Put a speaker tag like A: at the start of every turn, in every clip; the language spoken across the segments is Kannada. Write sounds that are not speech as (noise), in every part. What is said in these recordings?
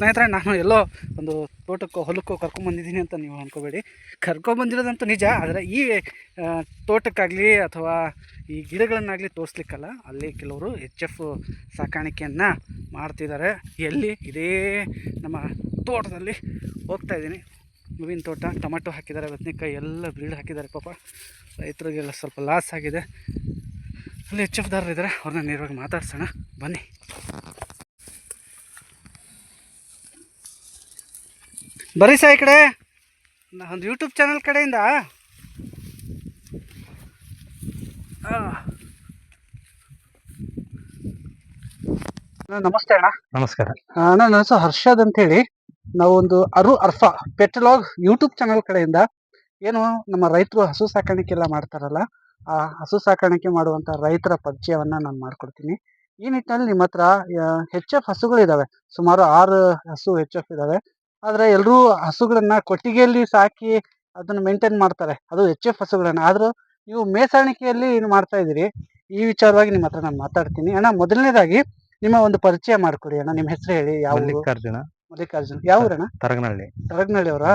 A: ಸ್ನೇಹಿತರೆ, ನಾನು ಎಲ್ಲೋ ಒಂದು ತೋಟಕ್ಕೋ, ಹೊಲಕ್ಕೋ ಕರ್ಕೊಂಬಂದಿದ್ದೀನಿ ಅಂತ ನೀವು ಅಂದ್ಕೋಬೇಡಿ ಕರ್ಕೊಂಬಂದಿರೋದಂತೂ ನಿಜ, ಆದರೆ ಈ ತೋಟಕ್ಕಾಗಲಿ ಅಥವಾ ಈ ಗಿಡಗಳನ್ನಾಗಲಿ ತೋರಿಸ್ಲಿಕ್ಕಲ್ಲ, ಅಲ್ಲಿ ಕೆಲವರು ಎಚ್ ಎಫ್ ಸಾಕಾಣಿಕೆಯನ್ನು ಮಾಡ್ತಿದ್ದಾರೆ. ಎಲ್ಲಿ ಇದೇ ನಮ್ಮ ತೋಟದಲ್ಲಿ ಹೋಗ್ತಾ ಇದ್ದೀನಿ. ಹೂವಿನ ತೋಟ, ಟೊಮೆಟೊ ಹಾಕಿದ್ದಾರೆ, ಬದನೆಕಾಯಿ ಎಲ್ಲ ಬ್ರೀಡ್ ಹಾಕಿದ್ದಾರೆ, ಪಾಪ. ರೈತರಿಗೆಲ್ಲ ಸ್ವಲ್ಪ ಲಾಸ್ ಆಗಿದೆ. ಅಲ್ಲಿ ಎಚ್ ಎಫ್ ದಾರರು ಇದ್ದಾರೆ ಅವ್ರನ್ನ ನೇರವಾಗಿ ಮಾತಾಡ್ಸೋಣ. ಬನ್ನಿ. ಬರ್ರಿ ಸಾ ಈ ಕಡೆ. ಒಂದು ಯೂಟ್ಯೂಬ್ ಚಾನಲ್ ಕಡೆಯಿಂದ. ನಮಸ್ತೆ ಅಣ್ಣ.
B: ನಮಸ್ಕಾರ.
A: ಅಣ್ಣ ನನ್ನ ಹೆಸರು ಹರ್ಷದ್ ಅಂತ ಹೇಳಿ ನಾವು ಒಂದು ಅರು ಅರ್ಫಾ ಪೆಟ್ರಲಾಗ್ ಯೂಟ್ಯೂಬ್ ಚಾನಲ್ ಕಡೆಯಿಂದ ಏನು ನಮ್ಮ ರೈತರು ಹಸು ಸಾಕಾಣಿಕೆ ಎಲ್ಲ ಮಾಡ್ತಾರಲ್ಲ ಆ ಹಸು ಸಾಕಾಣಿಕೆ ಮಾಡುವಂತ ರೈತರ ಪರಿಚಯವನ್ನ ನಾನು ಮಾಡ್ಕೊಡ್ತೀನಿ. ಈ ನಿಟ್ಟಿನಲ್ಲಿ ನಿಮ್ಮ ಹತ್ರ ಹೆಚ್ ಎಫ್ ಹಸುಗಳಿದಾವೆ. ಸುಮಾರು ಆರು ಹಸು ಹೆಚ್ ಎಫ್ ಇದಾವೆ. ಆದ್ರೆ ಎಲ್ಲರೂ ಹಸುಗಳನ್ನ ಕೊಟ್ಟಿಗೆಯಲ್ಲಿ ಸಾಕಿ ಅದನ್ನ ಮೇಂಟೈನ್ ಮಾಡ್ತಾರೆ. ಅದು ಎಚ್ ಎಫ್ ಹಸುಗಳನ್ನ. ಆದ್ರೂ ನೀವು ಮೇಸಾಣಿಕೆಯಲ್ಲಿ ಏನು ಮಾಡ್ತಾ ಇದ್ದೀರಿ. ಈ ವಿಚಾರವಾಗಿ ನಿಮ್ಮ ಹತ್ರ ನಾನು ಮಾತಾಡ್ತೀನಿ. ಅಣ್ಣ ಮೊದಲನೇದಾಗಿ ನಿಮ್ಮ ಒಂದು ಪರಿಚಯ ಮಾಡ್ಕೊಡಿ ಅಣ್ಣ. ನಿಮ್ಮ ಹೆಸರು ಹೇಳಿ ಯಾವ
B: ಮಲ್ಲಿಕಾರ್ಜುನ.
A: ಮಲ್ಲಿಕಾರ್ಜುನ. ಯಾವ ಊರಣ್ಣ?
B: ತರಗನಹಳ್ಳಿ.
A: ತರಗನಹಳ್ಳಿ ಅವರ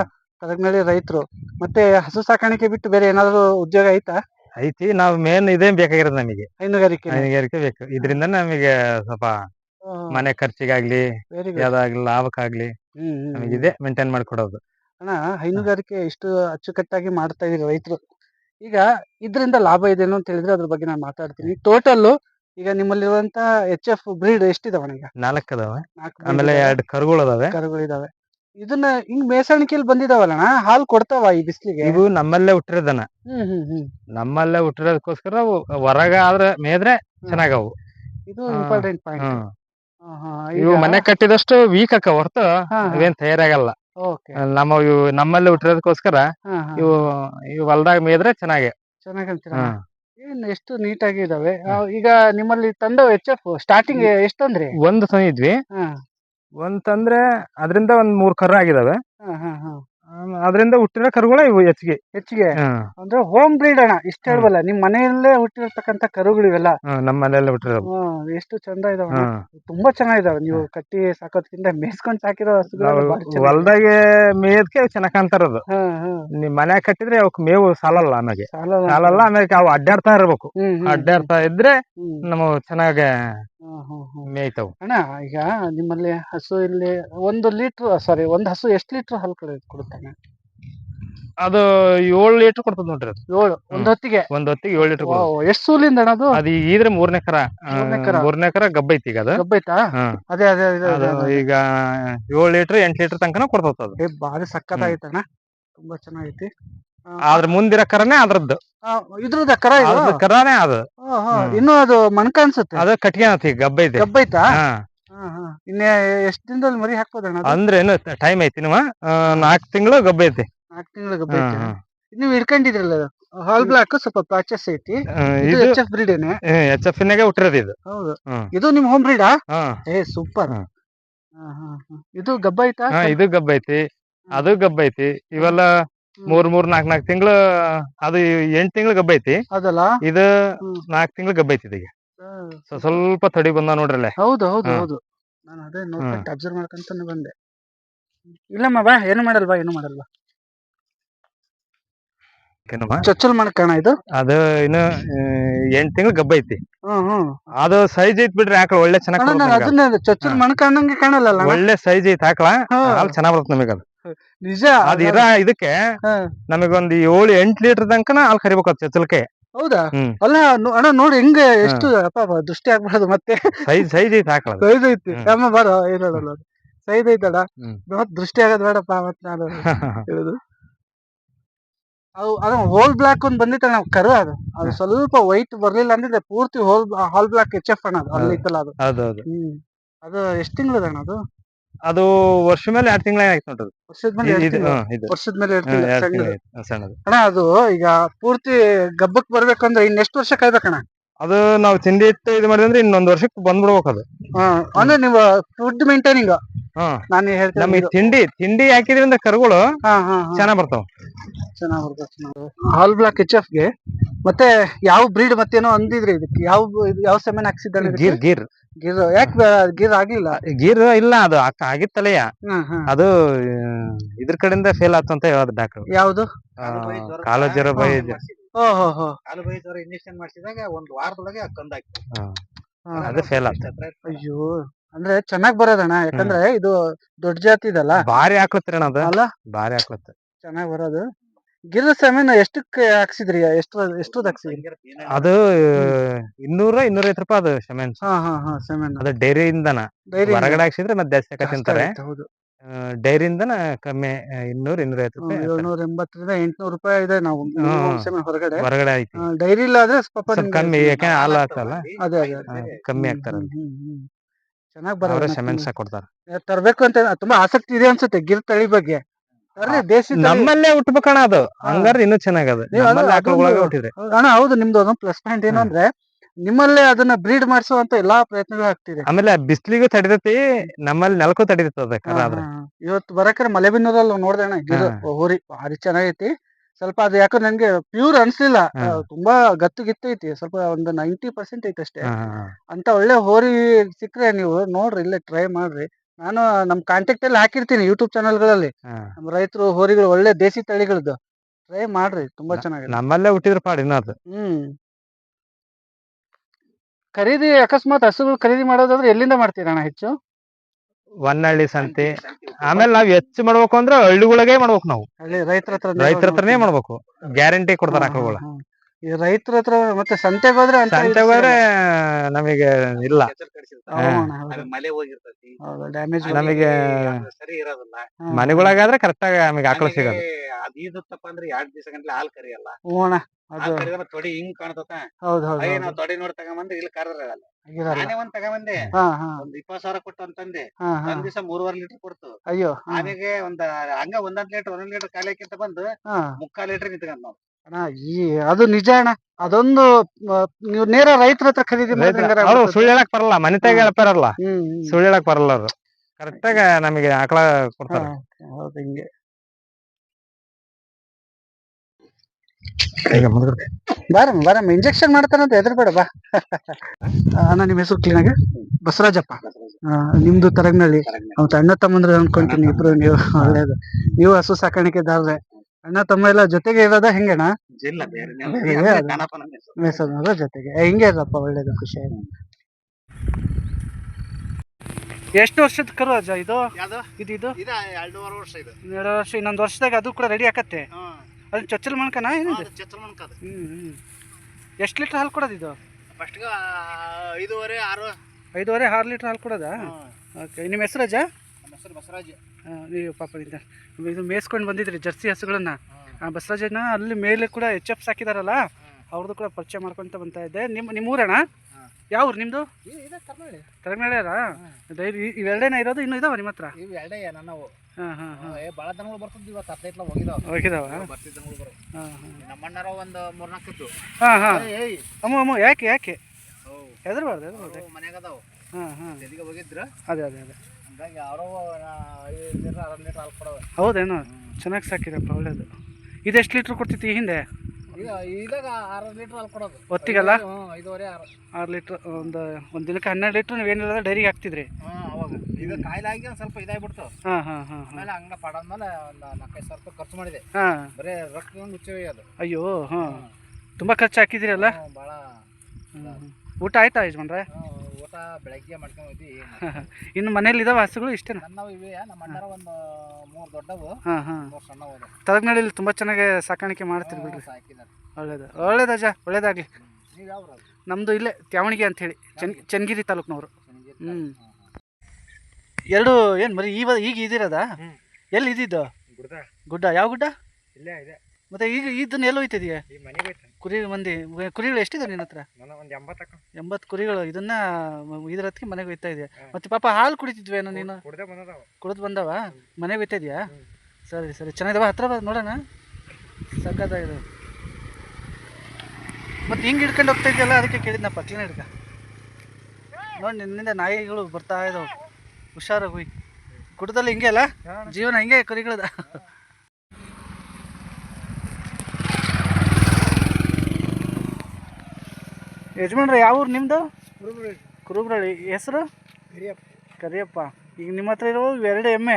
A: ತರಗನಹಳ್ಳಿ ರೈತರು. ಮತ್ತೆ ಹಸು ಸಾಕಾಣಿಕೆ ಬಿಟ್ಟು ಬೇರೆ ಏನಾದ್ರು ಉದ್ಯೋಗ ಐತಾ
B: ಐತಿ. ನಾವು ಮೇನ್ ಇದೇ ಬೇಕಾಗಿರೋದು ನಮಗೆ.
A: ಹೈನುಗಾರಿಕೆ.
B: ಹೈನುಗಾರಿಕೆ ಬೇಕು. ಇದರಿಂದ ನಮಗೆ ಸ್ವಲ್ಪ ಮನೆ ಖರ್ಚಿಗಾಗ್ಲಿ
A: ವೆರಿ ಗುಡ್
B: ಯಾವ್ದಾಗ್ಲಿ ಇದೆ ನಮಗೆ ಇದೇ ಮೇಂಟೈನ್ ಮಾಡ್ಕೊಡೋದು.
A: ಅಣ್ಣ ಹೈನುಗಾರಿಕೆ ಇಷ್ಟು ಅಚ್ಚುಕಟ್ಟಾಗಿ ಮಾಡ್ತಾ ಇದ್ದೀರಿ ರೈತರು? ಈಗ ಇದರಿಂದ ಲಾಭ ಇದೆ ಅಂತ ಹೇಳಿದ್ರೆ ಅದ್ರ ಬಗ್ಗೆ ನಾನು ಮಾತಾಡ್ತೀನಿ. ಟೋಟಲ್ ಈಗ ನಿಮ್ಮಲ್ಲಿರುವಂತ ಎಚ್ ಎಫ್ ಬ್ರೀಡ್ ಎಷ್ಟಿದಾವಣ ಈಗ?
B: ನಾಲ್ಕು ಅದಾವೆ.
A: ನಾಲ್ಕು
B: ಆಮೇಲೆ ಎರಡು ಕರುಗಳು ಅದಾವೆ.
A: ಕರುಗಳಿದಾವೆ ಇದನ್ನ ಹಿಂಗ್ ಮೇಸಾಣಿಕೆಯಲ್ಲಿ ಬಂದಿದಾವಲ್ಲಣ್ಣ ಹಾಲು ಕೊಡ್ತಾವ ಈ ಬಿಸಿಲಿಗೆ?
B: ಇವು ನಮ್ಮಲ್ಲೇ ಹುಟ್ಟಿರೋದನ್ನ
A: ಹ್ಮ್ ಹ್ಮ್ ಹ್ಮ್.
B: ನಮ್ಮಲ್ಲೇ ಹುಟ್ಟಿರೋದಕ್ಕೋಸ್ಕರ ಅವು ಹೊರಗ ಆದ್ರೆ ಮೇದ್ರೆ ಚೆನ್ನಾಗವು.
A: ಇದು
B: ಹಾ,
A: ಇಂಪಾರ್ಟೆಂಟ್ ಪಾಯಿಂಟ್.
B: ಹ್ಮ್ ಇವು ಮನೆ ಕಟ್ಟಿದಷ್ಟು ವೀಕ್ ಅಕ್ಕ ಹೊರತು
A: ಅದೇನ್.
B: ಇವೇನ್ ತಯಾರಾಗಲ್ಲ. ನಮ್ಮ ಇವು ನಮ್ಮಲ್ಲಿ ಹುಟ್ಟಿರೋದಕ್ಕೋಸ್ಕರ ಇವು ಇವು ಹೊಲ್ದಾಗ ಮೇಯ್ದ್ರೆ ಚೆನ್ನಾಗಿ.
A: ಏನ್ ಎಷ್ಟು ನೀಟಾಗಿ ಇದಾವೆ? ಈಗ ನಿಮ್ಮಲ್ಲಿ ತಂದ ಎಚ್ ಎಫ್ ಸ್ಟಾರ್ಟಿಂಗ್ ಎಷ್ಟಂದ್ರೆ
B: ಒಂದು
A: ತಂದಿದ್ವಿ.
B: ಒಂದ್ ತಂದ್ರೆ ಅದರಿಂದ ಒಂದ್ ಮೂರ್ ಕರ ಆಗಿದಾವೆ. ಅದರಿಂದ ಹುಟ್ಟಿರೋ ಕರುಗಳು ಇವು ಹೆಚ್ಚಿಗೆ
A: ಹೆಚ್ಚಿಗೆ. ಅಂದ್ರೆ ಹೋಮ್ ಬ್ರೀಡ್ ಅಣ್ಣ ಇಷ್ಟ. ಹೇಳ್ಬಲ್ಲ ನಿಮ್ ಮನೆಯಲ್ಲೇ ಹುಟ್ಟಿರ್ತಕ್ಕಂತ ಕರುಗಳಿವೆಲ್ಲ.
B: ನಮ್ಮ ಮನೆಯಲ್ಲೇ ಹುಟ್ಟಿರೋದು.
A: ಹ್ಮ್, ಎಷ್ಟು ಚಂದ ಇದಾವ. ತುಂಬಾ ಚೆನ್ನಾಗಿದಾವೆ. ನೀವು ಕಟ್ಟಿ ಸಾಕೋದ್ಕಿಂತ ಮೇಯಿಸ್ಕೊಂಡ್ ಸಾಕಿರೋ ಹಸುಗಳು
B: ನಾವು
A: ಬಾರಿ ಚೆನ್ನಾಗಿದೆ.
B: ಹೊಲ್ದಾಗೆ ಮೇಯದ್ಕೆ ಚೆನ್ನಾಗ್ ಕಾಣ್ತಾರದು
A: ಹಾ ಹಾ.
B: ನಿಮ್ ಮನ್ಯಾಗ ಕಟ್ಟಿದ್ರೆ ಅವಕ್ ಮೇವು ಸಾಲಲ್ಲ ಆಮೇಲೆ
A: ಸಾಲಲ್ಲ.
B: ಸಾಲಲ್ಲ ಆಮೇಲೆ ಅವು ಅಡ್ಡಾಡ್ತಾ ಇರ್ಬೇಕು.
A: ಹ್ಮ್ ಹ್ಮ್
B: ಅಡ್ಡಾಡ್ತಾ ಇದ್ರೆ
A: ಹ್ಮ್.
B: ನಮ್ಮ ಚೆನ್ನಾಗಿ ಮೇಯ್ತಾವು
A: ಅಣ್ಣ ಈಗ ನಿಮ್ಮಲ್ಲಿ ಹಸು ಇಲ್ಲಿ ಒಂದು ಲೀಟರ್ ಸಾರಿ ಒಂದು ಹಸು ಎಷ್ಟು ಲೀಟರ್ ಹಾಲು ಕಡೆ ಕೊಡುತ್ತಾನೆ
B: ಅದು ಏಳು ಲೀಟರ್ ಕೊಡ್ತದ ನೋಡ್ರಿ ಅದು.
A: ಏಳು ಒಂದ್ ಹೊತ್ತಿಗೆ?
B: ಒಂದ್ ಹೊತ್ತಿಗೆ ಏಳು ಲೀಟರ್
A: ಎಷ್ಟು ಸೂಲಿಂದ ಅಣ್ಣ ಅದು?
B: ಅದು ಈಗ ಇದ್ರೆ ಮೂರನೇ ಕರ
A: ಮೂರನೇ ಕರ.
B: ಮೂರನೇ ಕರ ಗಬ್ಬ ಐತಿ ಈಗ ಅದು.
A: ಗಬ್ಬೈತಾ?
B: ಐತಾ
A: ಅದೇ ಅದೇ ಅದೇ
B: ಅದು
A: ಅದೇ, ಅದೇ.
B: ಈಗ ಏಳು ಲೀಟರ್ ಎಂಟು ಲೀಟರ್ ತನಕನ ಕೊಡ್ತದ ಅದು.
A: ಏ ಬಾರಿ ಸಕ್ಕತ್ತಾಗೈತಣ್ಣ ತುಂಬಾ ಚೆನ್ನಾಗೈತಿ.
B: ಆದ್ರ ಮುಂದಿರೋ ಕರನೇ ಅದ್ರದ್ದು.
A: ಇದ್ರದ ಕರ ಇದು?
B: ಅದ್ರ ಕರಾನೇ ಅದು.
A: ಹಾ, ಹಾ.
B: ಹ್ಮ್.
A: ಇನ್ನು ಅದು ಮಣ್ಕ ಅನ್ಸುತ್ತೆ.
B: ಅದು ಕಟ್ಗೆ ಐತಿ ಗಬ್ಬ ಐತಿ
A: ಗಬ್ಬೈತಾ?
B: ಹಾ.
A: ಹಾ, ಹಾ. ಇನ್ನೇ ಎಷ್ಟ್ ದಿನದಲ್ಲಿ ಮರಿ ಹಾಕ್ಬೋದಣ್ಣ ಅದು?
B: ಅಂದ್ರೆ ಏನು ಟೈಮ್ ಐತಿ ನೀವು ನಾಲ್ಕು ತಿಂಗಳು ಗಬ್ಬ ಐತಿ.
A: ನಾಲ್ಕು ತಿಂಗಳ ಗಬ್ಬ
B: ಐತಿ.
A: ಐತೆ
B: ಹ್ಮ್.
A: ನೀವು ಹಿಡ್ಕೊಂಡಿದ್ರಲ್ಲ ಅದು? ಹಾಲ್ ಬ್ಲಾಕ್ ಸ್ವಲ್ಪ ಪ್ಯಾಚಸ್ ಐತಿ.
B: ಹ್ಮ್,
A: ಇದು
B: ಇದು
A: ಎಚ್ ಎಫ್ ಬ್ರೀಡ್ ಏನೆ?
B: ಎಚ್ ಎಫ್ ನಾಗೆ ಹುಟ್ಟಿರೋದು ಇದು.
A: ಹೌದು.
B: ಹ್ಮ್.
A: ಇದು ನಿಮ್ ಹೋಮ್ ಬ್ರೀಡಾ
B: ಹಾ.
A: ಏ ಸೂಪರ್
B: ಹ್ಮ್.
A: ಇದು ಗಬ್ಬ ಐತಾ?
B: ಹಾ, ಇದು ಗಬ್ಬ ಐತಿ. ಅದು ಗಬ್ಬ ಐತಿ. ಇವೆಲ್ಲ. ಮೂರ್ ಮೂರ್ ನಾಕ್ ನಾಕ್ ತಿಂಗಳು ಅದು ಎಂಟ್ ತಿಂಗಳು ಗಬ್ಬ ಐತಿ.
A: ಅದಲ್ಲ?
B: ಇದ ನಾಕ್ ತಿಂಗಳ ಗಬ್ಬ ಐತಿ
A: ಇದೀಗ.
B: ಸ್ವ- ಸ್ವಲ್ಪ ತಡಿ ಬಂದ ನೋಡ್ರಲ್ಲ.
A: ಹೌದು ಹೌದು. ಹೌದು. ನಾನು ಅದೇ ನೋಡ್ಕೊಂಡು ಅಬ್ಸರ್ವ್ ಮಾಡ್ಕೊಂತಾನೆ ಬಂದೆ. ಇಲ್ಲಮ್ಮ ಬಾ ಏನು ಮಾಡಲ್ವಾ ಏನು ಮಾಡಲ್ವಾ? ಚೊಚ್ಚಲ್ ಮಾಡ್ಕಣ ಇದು?
B: ಅದು ಇನ್ನು ಎಂಟ್ ತಿಂಗಳು ಗಬ್ಬ ಐತಿ. ಅದು ಸೈಜ್ ಐತಿ ಬಿಡ್ರಿ ಆಕಳ ಒಳ್ಳೆ ಚೆನ್ನಾಗ್
A: ಚೊಚ್ಚಲ್. ಮಣ್ಕಂಡಂಗೆ ಕಾಣಲ್ಲ
B: ಒಳ್ಳೆ ಸೈಜ್ ಐತಿ ಆಕಳ. ಹಾಲು ಚೆನ್ನಾಗ್ ಬರುತ್ತೆ ನಮಗೆ ಅದು.
A: ನಿಜ
B: ಅದ್ ಇರ ಇದಕ್ಕೆ
A: ಹಾ.
B: ನಮಗೊಂದ್ ಏಳು ಎಂಟ್ ಲೀಟರ್ ತನಕನ ಹಾಲ್ ಕರಿಬೇಕಾಗ್ತದೆ ಅದು ಚಚ್ಚಲ್ಕೆ
A: ಹೌದಾ?
B: ಹ್ಮ್.
A: ಅಲ್ಲ ನೋ- ಅಣ್ಣ ನೋಡಿ ಹೆಂಗೆ ಎಷ್ಟು ಅಪ್ಪ ಅಪ್ಪ, ದೃಷ್ಟಿ ಆಗ್ಬಾರ್ದು ಮತ್ತೆ.
B: ಸೈಜ್ ಸೈಜ್ ಐತಿ ಆಕಳ ಅದು.
A: ಸೈಜ್ ಐತಿ.
B: ಹ್ಮ್.
A: ಅಮ್ಮ ಬಾರ ಹೇಳೋಣ ಸೈಜ್ ಐತಡ
B: ಹ್ಮ್.
A: ಮತ್ ದೃಷ್ಟಿ ಆಗೋದ್ ಬೇಡಪ್ಪ ಮತ್ ನಾನು (laughs) ಹೇಳುದು ಅವು ಅದು ಹೋಲ್ ಬ್ಲಾಕ್ ಒಂದ್ ಬಂದಿತ್ತ ನಾವು ಕರು ಅದು. ಅದು ಸ್ವಲ್ಪ ವೈಟ್ ಬರ್ಲಿಲ್ಲ ಅಂದ್ರೆ ಪೂರ್ತಿ ಹೋಲ್ ಹಾಲ್ ಬ್ಲಾಕ್ ಎಚ್ ಎಫ್ ಅಣ್ಣ ಅದು ಅಲ್ಲಿ
B: ಹೌದು.
A: ಇತ್ತಲ್ಲ ಅದು.
B: ಹೌದೌದು.
A: ಹ್ಮ್. ಅದು ಎಷ್ಟ್ ತಿಂಗಳದ ಅಣ್ಣ ಅದು?
B: ಅದು ವರ್ಷ ಮೇಲೆ ಎರಡ್ ತಿಂಗಳ ಆಯ್ತು ನೋಡ್ರಿ.
A: ವರ್ಷದ ಮೇಲೆ
B: ಇದು-
A: ಎರಡ್
B: ಇದು
A: ತಿಂಗ್ಳು.
B: ಹ್ಮ್, ಇದು.
A: ವರ್ಷದ ಮೇಲೆ ಎರಡ್
B: ಹ್ಮ್,
A: ತಿಂಗ್ಳು,
B: ಎರಡ್
A: ಸಣ್ಣದು.
B: ತಿಂಗಳ ಆಯ್ತು ಸಣ್ಣದು.
A: ಅಣ್ಣ ಅದು ಈಗ ಪೂರ್ತಿ ಗಬ್ಬಕ್ ಬರ್ಬೇಕಂದ್ರೆ ಇನ್ ಎಷ್ಟು ವರ್ಷ ಕಾಯ್ಬೇಕಣ್ಣ?
B: ಅದು ನಾವು ತಿಂಡಿ ಇಟ್ಟು ಇದು ಮಾಡಿದ್ರೆ ಇನ್ನೊಂದ್ ವರ್ಷಕ್ಕೆ ಬಂದ್ಬಿಡ್ಬೇಕು ಅದು.
A: ಹಾ ಅಂದ್ರೆ ನೀವು ಫುಡ್ ಮೇಂಟೈನಿಂಗ್
B: ಹಾ.
A: ನಾನು ಹೇಳ್ತೀನಿ
B: ನಮಗೆ ತಿಂಡಿ ತಿಂಡಿ ಹಾಕಿದ್ರಿಂದ ಕರುಗಳು
A: ಹಾ ಹಾ ಹಾ.
B: ಚೆನ್ನಾಗ್ ಬರ್ತಾವ.
A: ಚೆನ್ನಾಗ್ ಹಾಲ್ ಬ್ಲಾಕ್ ಎಚ್ ಎಫ್ಗೆ ಮತ್ತೆ ಯಾವ ಬ್ರೀಡ್ ಮತ್ತೇನೋ ಅಂದಿದ್ರಿ ಇದಕ್ಕೆ? ಯಾವ ಯಾವ ಸೆಮೆನ್ ಹಾಕ್ಸಿದ್ದಾನೆ
B: ಗೀರ್ ಗೀರ್.
A: ಗಿರ್ ಯಾಕೆ ಗಿರ್ ಆಗ್ಲಿಲ್ಲ?
B: ಗೀರ್ ಇಲ್ಲ ಅದು ಆಕ ಆಗಿತ್ತಲೆಯ
A: ಹಾ ಹಾ.
B: ಅದು ಆ, ಇದ್ರ ಕಡೆಯಿಂದ ಫೇಲ್ ಆತು ಅಂತ ಹೇಳೋದು ಡಾಕ್ಟರ್
A: ಯಾವ್ದು?
B: ಕಾಲು ಜ್ವರ ಬೈ
A: ಓ ಹೋ ಹೋ.
C: ಕಾಲು ಬೈ ಜ್ವರ ಇಂಜೆಕ್ಷನ್ ಮಾಡಿಸಿದಾಗ ಒಂದ್ ವಾರದೊಳಗೆ
A: ಹಾ.
B: ಅದು ಫೇಲ್ ಆತು.
A: ಅಯ್ಯೋ ಅಂದ್ರೆ ಚೆನ್ನಾಗ್ ಬರೋದಣ್ಣ ಯಾಕಂದ್ರೆ ಇದು ದೊಡ್ಡ ಜಾತಿ ಇದಲ್ಲ?
B: ಭಾರಿ ಹಾಕ್ಲತ್ರಿ ಅಣ್ಣ ಅದು.
A: ಅಲ್ಲ?
B: ಭಾರಿ ಹಾಕ್ಲತ್ತ
A: ಚೆನ್ನಾಗ್ ಬರೋದು. ಗಿರ್ ಸೆಮೆನ್ ಎಷ್ಟಕ್ಕೆ ಹಾಕ್ಸಿದ್ರಿ? ಎಷ್ಟು ಎಷ್ಟು ಹಾಕ್ಸಿದ್ರಿ
B: ಅದು ಇನ್ನೂರ ಇನ್ನೂರೈವತ್ತು ರೂಪಾಯಿ ಅದು ಶಮೆನ್
A: ಹಾ ಹಾ ಹಾ ಸೆಮೆನ್.
B: ಅದು ಡೈರಿಯಿಂದನ.
A: ಡೈರಿ
B: ಹೊರಗಡೆ ಹಾಕ್ಸಿದ್ರೆ ಮತ್ತೆ ಜಾಸ್ತಿ ಹಾಕ ತಿಂತಾರೆ
A: ಹೌದು.
B: ಡೈರಿಯಿಂದನ ಕಮ್ಮಿ ಇನ್ನೂರ ಇನ್ನೂರ್ ಇನ್ನೂರೈವತ್ತು ರೂಪಾಯಿ ಹಾಕ್ತಾರೆ.
A: ಏಳ್ನೂರ ಎಂಬತ್ತರಿಂದ ಎಂಟ್ನೂರು ರೂಪಾಯಿ ಇದೆ ನಾವು. ಸೆಮೆನ್ ಹೊರಗಡೆ.
B: ಹೊರಗಡೆ ಐತಿ
A: ಡೈರಿ ಇಲ್ಲ ಆದ್ರೆ ಪಾಪ
B: ಸ್ವಲ್ಪ ಕಮ್ಮಿ ಯಾಕೆ ಹಾಲು ಹಾಕ್ತಲ್ಲ?
A: ಅದೇ ಅದೇ
B: ಹಾ, ಕಮ್ಮಿ
A: ಹಾಕ್ತಾರ ಚೆನ್ನಾಗಿ
B: ಅವರ
A: ಬರೋದು
B: ಶಮೆನ್ಸ್ ಕೊಡ್ತಾರ.
A: ತರ್ಬೇಕು ಅಂತ ತುಂಬಾ ಆಸಕ್ತಿ ಇದೆ ಅನ್ಸುತ್ತೆ ಗಿರ್ ತಳಿ ಬಗ್ಗೆ.
B: ನಮ್ಮಲ್ಲೇ ಹುಟ್ಬೇಕಣ ಅದು. ಹಂಗಾರ ಇನ್ನೂ ಚೆನ್ನಾಗದ. ನಮ್ಮಲ್ಲೇ ಹುಟ್ಟಿದ್ರೆ.
A: ಅಣ್ಣ ಹೌದು ನಿಮ್ದು ಅದೊಂದು ಪ್ಲಸ್ ಪಾಯಿಂಟ್
B: ಏನಂದ್ರೆ
A: ಅಂದ್ರೆ ನಿಮ್ಮಲ್ಲೇ ಅದನ್ನ ಬ್ರೀಡ್ ಮಾಡಿಸುವಂತ ಎಲ್ಲಾ ಪ್ರಯತ್ನಗಳು ಆಗ್ತಿದೆ.
B: ಆಮೇಲೆ ಬಿಸ್ಲಿಗೂ ತಡಿತೈತಿ ನಮ್ಮಲ್ಲಿ ನೆಲಕ್ಕೂ ತಡಿತೈತಿ ಅದ.
A: ಇವತ್ತು ಬರಕ್ರೆ ಮಲೆಬೆನ್ನೂರಲ್ಲಿ ನೋಡ್ದೆ ಅಣ್ಣ ಹೋರಿ ಭಾರಿ ಚೆನ್ನಾಗೈತಿ. ಸ್ವಲ್ಪ ಅದು ಯಾಕೋ ನನ್ಗೆ ಪ್ಯೂರ್ ಅನ್ಸ್ಲಿಲ್ಲ. ತುಂಬಾ ಗತ್ತು ಗಿತ್ತೈತಿ ಸ್ವಲ್ಪ ಒಂದು ನೈಂಟಿ ಪರ್ಸೆಂಟ್ ಐತಿ ಅಷ್ಟೇ. ಅಂತ ಒಳ್ಳೆ ಹೋರಿ ಸಿಕ್ಕ್ರೆ ನೀವು ನೋಡ್ರಿ ಇಲ್ಲೇ ಟ್ರೈ ಮಾಡ್ರಿ. ನಾನು ನಮ್ ಕಾಂಟ್ಯಾಕ್ಟ್ ಅಲ್ಲಿ ಹಾಕಿರ್ತೀನಿ ಯೂಟ್ಯೂಬ್ ಚಾನಲ್ಗಳಲ್ಲಿ
B: ಗಳಲ್ಲಿ.
A: ನಮ್ಮ ರೈತರು ಹೋರಿಗಳು ಒಳ್ಳೆ ದೇಸಿ ತಳಿಗಳದ್ದು ಟ್ರೈ ಮಾಡ್ರಿ ತುಂಬಾ ಚೆನ್ನಾಗಿದೆ.
B: ನಮ್ಮಲ್ಲೇ ಹುಟ್ಟಿದ್ರ ಪಾಡಿ ಇನ್ನೂ ಅದು.
A: ಹ್ಮ್. ಖರೀದಿ ಅಕಸ್ಮಾತ್ ಹಸುಗಳು ಖರೀದಿ ಮಾಡೋದಾದ್ರೆ ಎಲ್ಲಿಂದ ಮಾಡ್ತೀರಣ್ಣ ಹೆಚ್ಚು?
B: ಹೊನ್ನಳ್ಳಿ ಸಂತೆ. ಆಮೇಲೆ ನಾವ್ ಹೆಚ್ಚು ಮಾಡ್ಬೇಕು ಅಂದ್ರೆ ಹಳ್ಳಿಗಳಿಗೆ ಮಾಡ್ಬೇಕು ನಾವು.
A: ಅಲ್ಲಿ ರೈತರ ಹತ್ರ
B: ರೈತರ ಹತ್ರನೇ ಮಾಡ್ಬೇಕು. ಗ್ಯಾರಂಟಿ ಕೊಡ್ತಾರ ಆಕಳುಗಳ.
A: ಈ ರೈತರ ಹತ್ರ ಮತ್ತೆ ಸಂತೆಗೆ ಹೋದ್ರೆ ಅಂತ ಇದು
B: ಸಂತೆ ಹೋದ್ರೆ ನಮಗೆ ಇಲ್ಲ.
C: ಮಳೆ ಹೋಗಿರ್ತೈತಿ.
A: ಹೌದು ಡ್ಯಾಮೇಜ್
B: ನಮಗೆ
C: ಸರಿ ಇರೋದಿಲ್ಲ.
B: ಮನೆಗೊಳಗಾದ್ರೆ ಕರೆಕ್ಟ್ ಆಗಿ ನಮಗೆ ಆಕಳು ಸಿಗೋದು.
C: ಅದ್ ಇದ್ದಪ್ಪ ಅಂದ್ರೆ ಎರಡ್ ದಿವಸ ಗಂಟ್ಲೆ ಹಾಲ್ ಕರಿಯಲ್ಲ.
A: ಹ್ಞೂ ಅದು.
C: ತೊಡಿ ಹಿಂಗ್ ಕಾಣ್ತತ.
A: ಹೌದು ಹೌದು
C: ನಾವು ತೊಡಿ ನೋಡಿ ತಗೊಂಬಂದ್ರೆ ಇಲ್ಲಿ ಕರದ್ರಲ್ಲ. ನಾನೇ ಒಂದ್ ತಗೊಂಬಂದೆ.
A: ಹಾ ಹಾ.
C: ಒಂದ್ ಇಪ್ಪತ್ ಸಾವಿರ ಕೊಟ್ಟು ಅಂತಂದೆ ಒಂದ್ ದಿವಸ ಮೂರುವರೆ ಲೀಟರ್ ಕೊಡ್ತು.
A: ಅಯ್ಯೋ ಆಮೇಲೆ
C: ಆನೆಗೆ ಒಂದ್ ಹಂಗ ಒಂದೊಂದ್ ಲೀಟರ್ ಒಂದೊಂದ್ ಲೀಟರ್ ಕಾಲಕ್ಕಿಂತ ಬಂದು
A: ಹಾ.
C: ಮುಕ್ಕಾಲ್ ಲೀಟರ್ ನಿಂತ್ಕೊಂಡ್ ನಾವು.
A: ಅಣ್ಣ ಈ ಅದು ನಿಜ ಅಣ್ಣ. ಅದೊಂದು ನೀವು ನೇರ ರೈತರ ಹತ್ರ ಖರೀದಿ ಮಾಡಿದ್ರೆ
B: ಸುಳ್ಳು ಹೇಳಕ್ ಬರಲ್ಲ ಮನೆ ತೆಗೆ
A: ಹ್ಮ್.
B: ಸುಳ್ಳು ಹೇಳಕ್ ಬರಲ್ಲ ಅವ್ರು. ಕರೆಕ್ಟ್ ಆಗ ನಮಗೆ ಆಕಳ ಕೊಡ್ತಾರ.
A: ಹೌದು ಹಿಂಗೆ.
B: ಈಗ ಮುಂದ್ಗಡೆ.
A: ಬಾರಮ್ಮ ಬಾರಮ್ಮ ಇಂಜೆಕ್ಷನ್ ಮಾಡ್ತಾನಂತ ಹೆದರ್ಬೇಡ ಬಾ. ಆ, ಅಣ್ಣ ನಿಮ್ಮ ಹೆಸರು ಕ್ಲೀನಾಗ ಬಸವರಾಜಪ್ಪ. ನಿಮ್ದು ತರಗ್ನಳ್ಳಿ. ಅವ್ರ ಅಣ್ಣ ತಮ್ಮಂದ್ರೆ ಅನ್ಕೊಂತೀನಿ ಇಬ್ರು ನೀವು. ಒಳ್ಳೇದು. ನೀವು ಹಸು ಸಾಕಾಣಿಕೆದಾರ್ರೆ. ಅಣ್ಣ ತಮ್ಮ ಎಲ್ಲ ಜೊತೆಗೆ ಇರೋದ ಹೆಂಗಣ್ಣ?
C: ಜಿಲ್ಲ ಬೇರೆ
A: ಬೇರೆ ಅದು. ಜೊತೆಗೆ. ಏ, ಹಿಂಗೆ ಇರಪ್ಪ ಒಳ್ಳೇದು ಖುಷಿ ಎಷ್ಟು ವರ್ಷದ ಕರು ಅಜ್ಜ ಇದು?
C: ಯಾವ್ದು?
A: ಇದು ಇದು?
C: ಇದ ಎರಡೂವರೆ ವರ್ಷ ಇದು.
A: ಎರಡು ವರ್ಷ ಇನ್ನೊಂದು ವರ್ಷದಾಗ ಅದು ಕೂಡ ರೆಡಿ ಆಕತ್ತೆ ಅದು ಚೊಚ್ಚಲ್ ಮಣ್ಕನ ಏನಿದೆ?
C: ಚತ್ರ ಅದು.
A: ಹ್ಞೂ ಹ್ಞೂ ಎಷ್ಟು ಲೀಟ್ರ್ ಹಾಲು ಕೊಡೋದು ಇದು?
C: ಫಸ್ಟ್ಗೆ ಐದೂವರೆ ಆರು.
A: ಐದೂವರೆ ಆರು ಲೀಟ್ರ್ ಹಾಲು ಕೊಡೋದಾ? ಓಕೆ ನಿಮ್ಮ ಹೆಸರು ಅಜ್ಜ?
C: ನಮ್ಮ ಹೆಸರು ಬಸವರಾಜ್.
A: ನೀವು ಪಾಪ ಇಂದ ಮೇಯ್ಸ್ಕೊಂಡು ಬಂದಿದ್ರಿ ಜರ್ಸಿ ಹಸುಗಳನ್ನು. ಆ, ಬಸವರಾಜನ ಅಲ್ಲಿ ಮೇಲೆ ಕೂಡ ಎಚ್ ಎಫ್ ಸಾಕಿದಾರಲ್ಲ ಅವ್ರದ್ದು ಕೂಡ ಪರಿಚಯ ಮಾಡ್ಕೊಂತ ಬಂತಾ ಇದ್ದೆ. ನಿಮ್ಮ ನಿಮ್ಮ ಊರಣ್ಣ? ಯಾವ ಊರು ನಿಮ್ಮದು ತರಮೇಳ್ಯಾರ ಡೈರಿ ಇವೆರಡೇನ ಇರೋದು ಇನ್ನೂ ಇದಾವ ನಿಮ್ಮ ಹತ್ರ
C: ಇವು ಎರಡೇ ನನ್ನವು
A: ಹಾಂ ಹಾಂ ಹಾಂ.
C: ಭಾಳ ದನಗಳು ಬರ್ತದ ಇವತ್ತು ಹತ್ತೈತ್ಲ ಹೋಗಿದಾವ.
A: ಹೋಗಿದಾವ?
C: ಬರ್ತಿದ್ದ ದನಗಳು ಬರೋ.
A: ಹಾಂ ಹಾಂ.
C: ನಮ್ಮ ಅಣ್ಣಾರ ಒಂದು ಮೂರ್ನಾಲ್ಕು ಇತ್ತು
A: ಹಾಂ. ಹಾಂ ಅಮ್ಮ ಅಮ್ಮ ಯಾಕೆ ಯಾಕೆ? ಹೆದರ್ಬಾರ್ದು ಹೆದರ್ಬಾರ್ದು
C: ಮನ್ಯಾಗ ಅದಾವ.
A: ಹಾಂ ಹಾಂ.
C: ಎದಿಗೆ ಹೋಗಿದ್ರ?
A: ಅದೇ ಅದೇ ಅದೇ. ಹೌದೇನೋ? ಚೆನ್ನಾಗಿ ಸಾಕಿದಪ್ಪ ಒಳ್ಳೇದು. ಇದು ಎಷ್ಟು ಲೀಟ್ರ್ ಕೊಡ್ತಿತ್ತು ಹಿಂದೆ? ಹೊತ್ತಿಗಲ್ಲ
C: ಆರು
A: ಲೀಟ್ರ್ ಒಂದು ಒಂದು ದಿನಕ್ಕೆ ಹನ್ನೆರಡು ಲೀಟ್ರ್ ನೀವೇನಿಲ್ಲ ಡೈರಿಗೆ ಹಾಕ್ತಿದ್ರಿ.
C: ಹಾಂ
A: ಹಾಂ ಹಾಂ ಹಾಂ ಹಾಂ.
C: ಆಮೇಲೆ ಹಂಗ ಪಡಾದ್ಮೇಲೆ ಒಂದು ನಾಲ್ಕೈದು ಸಾವಿರ ರೂಪಾಯಿ ಖರ್ಚು ಮಾಡಿದೆ.
A: ಹಾಂ.
C: ಬರೀ ರೊಕ್ಕ ಹುಚ್ಚವೆ ಅದು
A: ಅಯ್ಯೋ ಹಾಂ. ತುಂಬ ಖರ್ಚು ಹಾಕಿದಿರಲ್ಲ
C: ಅಲ್ಲ?
A: ಊಟ ಆಯ್ತಾ ಯಜಮಾನ್ರೆ?
C: ಬೆಳಗ್ಗೆ ಮಾಡ್ಕೊಂಡು (laughs)
A: ಇನ್ನು ಮನೇಲಿ ಇದಾವೆ ಹಸುಗಳು ಇಷ್ಟೇ
C: ನಾವು ಇವೆ ನಮ್ಮ ಅಣ್ಣರ ಒಂದು ಮೂರು ದೊಡ್ಡವು.
A: ಹಾಂ ಹಾಂ.
C: ಮೂರು ಸಣ್ಣವು ಅದಾವ.
A: ತರಗ್ನಳ್ಳಿಲಿ ತುಂಬ ಚೆನ್ನಾಗಿ ಸಾಕಾಣಿಕೆ ಮಾಡ್ತೀರಿ ಬಿಡ್ರಿ.
C: ಸಾಕಿದ್ದಾರೆ.
A: ಒಳ್ಳೇದು ಒಳ್ಳೇದು ಅಜ್ಜ ಒಳ್ಳೇದಾಗಲಿ.
C: ನೀವು ಯಾವ
A: ನಮ್ಮದು ಇಲ್ಲೇ ತ್ಯಾವಣಿಗೆ ಅಂಥೇಳಿ ಚನ್ ಚನ್ನಗಿರಿ ತಾಲೂಕ್ನವರು.
C: ಹ್ಮ್.
A: ಹ್ಞೂ ಎರಡು ಏನು ಮರಿ ಈಗ ಈಗ ಇದಿರೋದಾ. ಎಲ್ಲಿ ಇದ್ದಿದ್ದು
C: ಗುಡ್ಡ.
A: ಗುಡ್ಡ ಯಾವ ಗುಡ್ಡ?
C: ಇಲ್ಲೇ ಇದೆ.
A: ಮತ್ತೆ ಈಗ ಇದನ್ನ ಎಲ್ಲಿ ಹೋಯ್ತಿದೀಯ?
C: ಈ ಮನೆಗೆ ಹೋಯ್ತು
A: ಕುರಿ ಮಂದಿ ಕುರಿಗಳು ಎಷ್ಟಿದೆ ನಿನ್ನ ಹತ್ರ?
C: ನನ್ನ ಒಂದು ಎಂಬತ್ತಕ್ಕ
A: ಎಂಬತ್ತು ಕುರಿಗಳು ಇದನ್ನ ಇದ್ರ ಹತ್ತಿಗೆ ಮನೆಗೆ ಹೋಯ್ತಾ ಇದೆಯಾ? ಮತ್ತೆ ಪಾಪ ಹಾಲು ಕುಡಿತಿದ್ವೇನೋ ನೀನು?
C: ಕುಡ್ದೆ ಬಂದದಾವ.
A: ಕುಡಿದು ಬಂದವ? ಮನೆಗೆ ಹೋಯ್ತಾ ಇದೆಯಾ? ಸರಿ ಸರಿ. ಚೆನ್ನಾಗಿದಾವ? ಹತ್ರ ಬಾ ನೋಡೋಣ. ಸಕ್ಕತ್ತಾಗಿದೆ ಮತ್ತೆ ಹಿಂಗೆ ಹಿಡ್ಕೊಂಡು ಹೋಗ್ತಾ ಇದೆಯಲ್ಲ ಅದಕ್ಕೆ ಕೇಳಿದ್ನಪ್ಪ ಕ್ಲೀನ್ ಹಿಡ್ಕ. ನೋಡಿ ನಿನ್ನಿಂದ ನಾಯಿಗಳು ಬರ್ತಾ ಇದಾವೆ. ಹುಷಾರಾಗಿ ಕುಡ್ದಲ್ಲಿ ಹಿಂಗೆ ಅಲ್ಲ? ಜೀವನ ಹಿಂಗೆ ಕುರಿಗಳದ. ಯಜಮಾನ್ರೆ ಯಾವ ಊರು ನಿಮ್ಮದು ಕುರುಬ್ರಳ್ಳಿ. ಹೆಸರು?
D: ಕರಿಯಪ್ಪ.
A: ಕರಿಯಪ್ಪ. ಈಗ ನಿಮ್ಮ ಹತ್ರ ಇರೋ ಎರಡು ಎಮ್ಮೆ?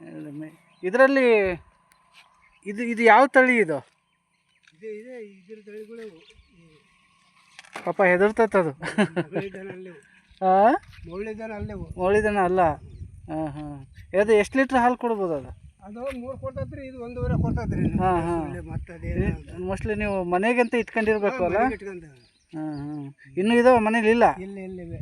D: ಎರಡು
A: ಎಮ್ಮೆ. ಇದರಲ್ಲಿ ಇದು ಇದು ಯಾವ ತಳಿ ಇದು? ಪಾಪ
D: ಮೌಳಿದನ
A: ಹಾಂ
D: ಮೌಳಿದನ
A: ಅಲ್ಲ? ಹಾಂ ಹಾಂ. ಅದು ಎಷ್ಟು ಲೀಟ್ರ್ ಹಾಲು ಕೊಡ್ಬೋದು ಅದು?
D: ಅದು ಮೂರು ಕೊಡ್ತೈತ್ರಿ ಇದು ಒಂದೂವರೆ ಕೊಡ್ತೈತ್ರಿ.
A: ಹಾಂ ಹಾಂ. ಮೋಸ್ಟ್ಲಿ ನೀವು ಮನೆಗಂತ ಇಟ್ಕೊಂಡಿರ್ಬೇಕು ಅಲ್ಲ? ಹಾಂ ಹಾಂ ಇನ್ನೂ ಇದಾವೆ ಮನೇಲಿ ಇಲ್ಲ?
D: ಇಲ್ಲ ಇಲ್ಲಿವೆ